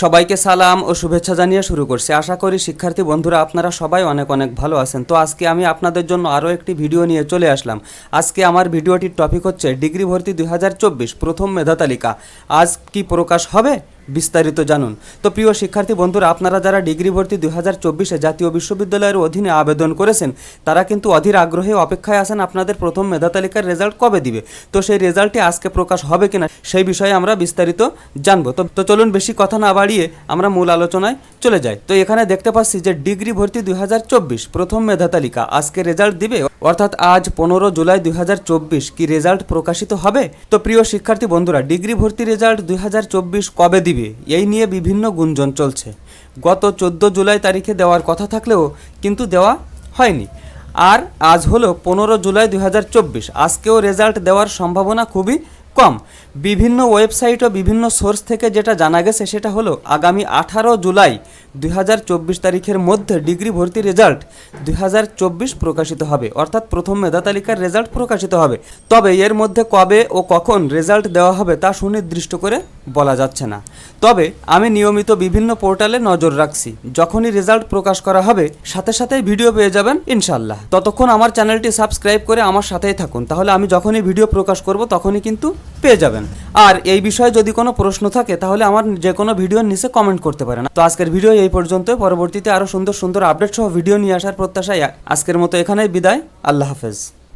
সবাইকে সালাম ও শুভেচ্ছা জানিয়ে শুরু করছি। আশা করি শিক্ষার্থী বন্ধুরা, আপনারা সবাই অনেক অনেক ভালো আছেন। তো আজকে আমি আপনাদের জন্য আরও একটি ভিডিও নিয়ে চলে আসলাম। আজকে আমার ভিডিওটির টপিক হচ্ছে ডিগ্রি ভর্তি দুই হাজার চব্বিশ প্রথম মেধা তালিকা। আজ কি প্রকাশ হবে? বিস্তারিত জানুন। তো প্রিয় শিক্ষার্থী বন্ধুরা, আপনারা যারা ডিগ্রি ভর্তি দুই হাজার চব্বিশে জাতীয় বিশ্ববিদ্যালয়ের অধীনে আবেদন করেছেন, তারা কিন্তু অধীর আগ্রহে অপেক্ষায় আছেন আপনাদের প্রথম মেধা তালিকার রেজাল্ট কবে দিবে। তো সেই রেজাল্টটি আজকে প্রকাশ হবে কিনা, সেই বিষয়ে আমরা বিস্তারিত জানব। তো তো চলুন বেশি কথা না বাড়িয়ে আমরা মূল আলোচনায় চলে যাই। তো এখানে দেখতে পাচ্ছি যে ডিগ্রি ভর্তি দুই হাজার চব্বিশ প্রথম মেধা তালিকা আজকে রেজাল্ট দিবে, অর্থাৎ আজ পনেরো জুলাই দুই হাজার চব্বিশ কি রেজাল্ট প্রকাশিত হবে? তো প্রিয় শিক্ষার্থী বন্ধুরা, ডিগ্রি ভর্তি রেজাল্ট দুই হাজার চব্বিশ কবে দিবে? এই নিয়ে বিভিন্ন গুঞ্জন চলছে। গত চোদ্দ জুলাই তারিখে দেওয়ার কথা থাকলেও কিন্তু দেওয়া হয়নি। আর আজ হলো পনেরো জুলাই দুই হাজার চব্বিশ। আজকেও রেজাল্ট দেওয়ার সম্ভাবনা খুবই কম। বিভিন্ন ওয়েবসাইট ও বিভিন্ন সোর্স থেকে যেটা জানা গেছে সেটা হলো আগামী আঠারো জুলাই দুই হাজার চব্বিশ তারিখের মধ্যে ডিগ্রি ভর্তি রেজাল্ট দুই হাজার চব্বিশ প্রকাশিত হবে। অর্থাৎ প্রথম মেধা তালিকার রেজাল্ট প্রকাশিত হবে। তবে এর মধ্যে কবে ও কখন রেজাল্ট দেওয়া হবে তা সুনির্দিষ্ট করে বলা যাচ্ছে না। তবে আমি নিয়মিত বিভিন্ন পোর্টালে নজর রাখছি। যখনই রেজাল্ট প্রকাশ করা হবে, সাথে সাথেই ভিডিও পেয়ে যাবেন ইনশাল্লাহ ততক্ষণ আমার চ্যানেলটি সাবস্ক্রাইব করে আমার সাথেই থাকুন। তাহলে আমি যখনই ভিডিও প্রকাশ করব, তখনই কিন্তু পেয়ে যাবেন। আর এই বিষয়ে যদি কোনো প্রশ্ন থাকে, তাহলে আমার যে কোনো ভিডিওর নিচে কমেন্ট করতে পারেন। তো আজকের ভিডিও এই পর্যন্ত পরবর্তীতে আরও সুন্দর সুন্দর আপডেট সহ ভিডিও নিয়ে আসার প্রত্যাশায় আজকের মতো এখানেই বিদায়। আল্লাহ হাফেজ।